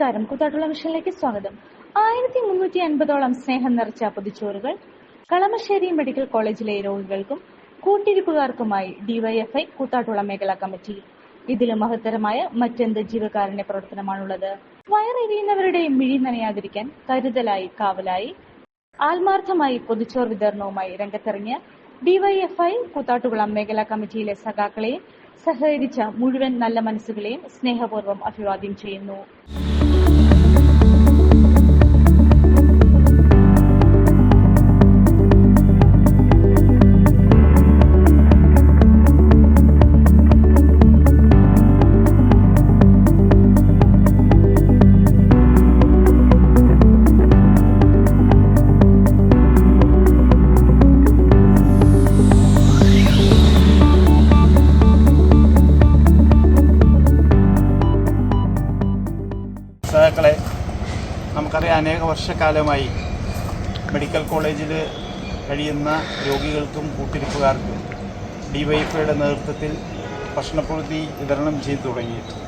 നമസ്കാരം. കൂത്താട്ടുള്ള മിഷനിലേക്ക് സ്വാഗതം. ആയിരത്തി മുന്നൂറ്റി അൻപതോളം സ്നേഹം നിറച്ച പൊതിച്ചോറുകൾ കളമശ്ശേരി മെഡിക്കൽ കോളേജിലെ രോഗികൾക്കും കൂട്ടിരിപ്പുകാർക്കുമായി ഡിവൈഎഫ്ഐ കൂത്താട്ടുള്ള മേഖലാ കമ്മിറ്റി. ഇതിലും മഹത്തരമായ മറ്റെന്ത് ജീവകാരുണ്യ പ്രവർത്തനമാണുള്ളത്? വയറെരിയുന്നവരുടെ മിഴി നനയാതിരിക്കാൻ കരുതലായി കാവലായി. ആത്മാർത്ഥമായി പൊതിച്ചോർ വിതരണവുമായി രംഗത്തിറങ്ങിയ ഡിവൈഎഫ്ഐ കൂത്താട്ടുകുളം മേഖലാ കമ്മിറ്റിയിലെ സഖാക്കളെയും സഹകരിച്ച മുഴുവൻ നല്ല മനസ്സുകളെയും സ്നേഹപൂർവം അഭിവാദ്യം ചെയ്യുന്നു. നമുക്കറിയാം അനേക വർഷക്കാലമായി മെഡിക്കൽ കോളേജിൽ കഴിയുന്ന രോഗികൾക്കും കൂട്ടിരിപ്പുകാർക്കും ഡിവൈഫയുടെ നേതൃത്വത്തിൽ ഭക്ഷണപ്രവൃത്തി വിതരണം ചെയ്തു തുടങ്ങിയിട്ടുണ്ട്.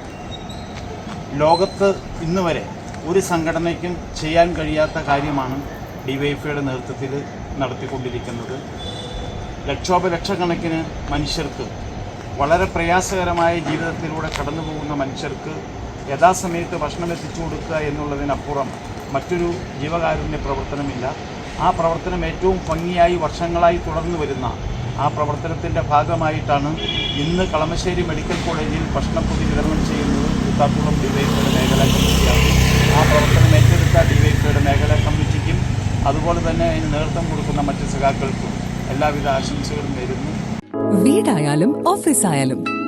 ലോകത്ത് ഇന്ന് വരെ ഒരു സംഘടനയ്ക്കും ചെയ്യാൻ കഴിയാത്ത കാര്യമാണ് ഡിവൈഫയുടെ നേതൃത്വത്തിൽ നടത്തിക്കൊണ്ടിരിക്കുന്നത്. ലക്ഷോപലക്ഷക്കണക്കിന് മനുഷ്യർക്ക് വളരെ പ്രയാസകരമായ ജീവിതത്തിലൂടെ കടന്നു പോകുന്ന മനുഷ്യർക്ക് യഥാസമയത്ത് ഭക്ഷണം എത്തിച്ചു കൊടുക്കുക എന്നുള്ളതിനപ്പുറം മറ്റൊരു ജീവകാരുണ്യ പ്രവർത്തനമില്ല. ആ പ്രവർത്തനം ഏറ്റവും ഭംഗിയായി വർഷങ്ങളായി തുടർന്നു വരുന്ന ആ പ്രവർത്തനത്തിന്റെ ഭാഗമായിട്ടാണ് ഇന്ന് കളമശ്ശേരി മെഡിക്കൽ കോളേജിൽ ഭക്ഷണപ്പൊതി വിതരണം ചെയ്യുന്നത് കൂത്താക്കുളം ഡിവൈഫൈയുടെ മേഖലാ കമ്മിറ്റിയാണ്. ആ പ്രവർത്തനം ഏറ്റെടുത്ത ഡിവൈഫൈയുടെ മേഖലാ കമ്മിറ്റിക്കും അതുപോലെ തന്നെ അതിന് നേതൃത്വം കൊടുക്കുന്ന മറ്റ് സഖാക്കൾക്കും എല്ലാവിധ ആശംസകളും നേരുന്നു. വീടായാലും ഓഫീസായാലും